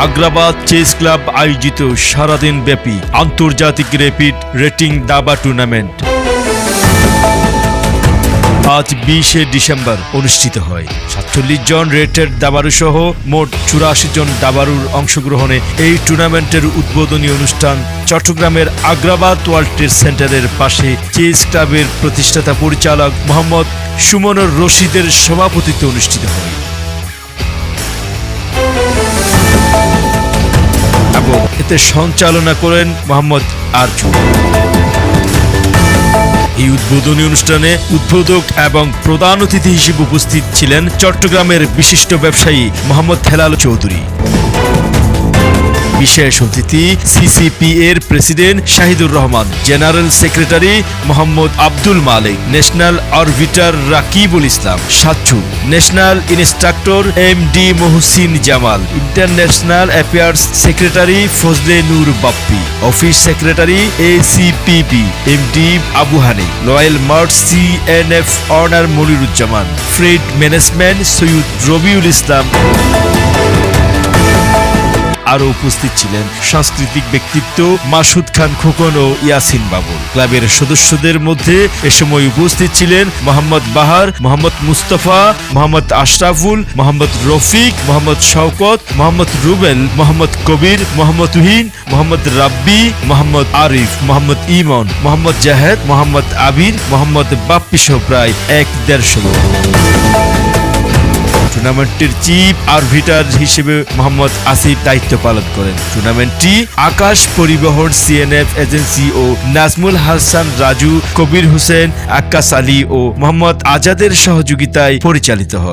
Agrabad chess club আয়োজিত সারাদিন ব্যাপী আন্তর্জাতিক র্যাপিড রেটিং দাবা টুর্নামেন্ট। আজ বিশে ডিসেম্বর অনুষ্ঠিত হয়। সাতচল্লিশ জন রেটেড দাবারু সহ মোট চুরাশি জন দাবারুর অংশগ্রহণে এই টুর্নামেন্টের উদ্বোধনী অনুষ্ঠান চট্টগ্রামের আগ্রাবাদ ওয়ার্ল্ড ট্রেড সেন্টারের পাশে চেস ক্লাবের প্রতিষ্ঠাতা পরিচালক মোহাম্মদ সুমনুর রশিদের সভাপতিত্বে অনুষ্ঠিত হয়। এতে সঞ্চালনা করেন মোহাম্মদ আরজু। এই উদ্বোধনী অনুষ্ঠানে উদ্বোধক এবং প্রধান অতিথি হিসেবে উপস্থিত ছিলেন চট্টগ্রামের বিশিষ্ট ব্যবসায়ী মোহাম্মদ হেলাল চৌধুরী। বিশেষ অতিথি সিসিপি এর president Shahidur Rahman, general secretary Mohammad Abdul Malik, national arbiter Rakibul Islam Sachchu national instructor M D Mohsin Jamal, international affairs secretary Fazle Noor Bappi, office secretary ACPB M D Abu Hani, Loyal Mart C N F owner Moniruzzaman, freight management Syed Rabiul Islam. আরও উপস্থিত ছিলেন সাংস্কৃতিক ব্যক্তিত্ব মাসুদ খান খোকন ও ইয়াসিন বাবুল। ক্লাবের সদস্যদের মধ্যে এ সময় উপস্থিত ছিলেন মোহাম্মদ বাহার, মোহাম্মদ মুস্তফা, মোহাম্মদ আশরাফুল, মোহাম্মদ রফিক, মোহাম্মদ শওকত, মোহাম্মদ রুবেল, মোহাম্মদ কবির, মোহাম্মদ তুহিন, মোহাম্মদ রাব্বি, মোহাম্মদ আরিফ, মোহাম্মদ ইমন, মোহাম্মদ জাহেদ, মোহাম্মদ আবির, মোহাম্মদ বাপ্পি সহ প্রায় এক দেড়শো লোক। টুর্নামেন্টটির চিফ আরভিটার হিসেবে মোহাম্মদ আসিফ দায়িত্ব পালন করেন। টুর্নামেন্টটি আকাশ পরিবহন সিএনএফ এজেন্সি ও নাজমুল হাসান, রাজু, কবির হোসেন, আক্কাস আলী ও মোহাম্মদ আজাদের সহযোগিতায় পরিচালিত হয়।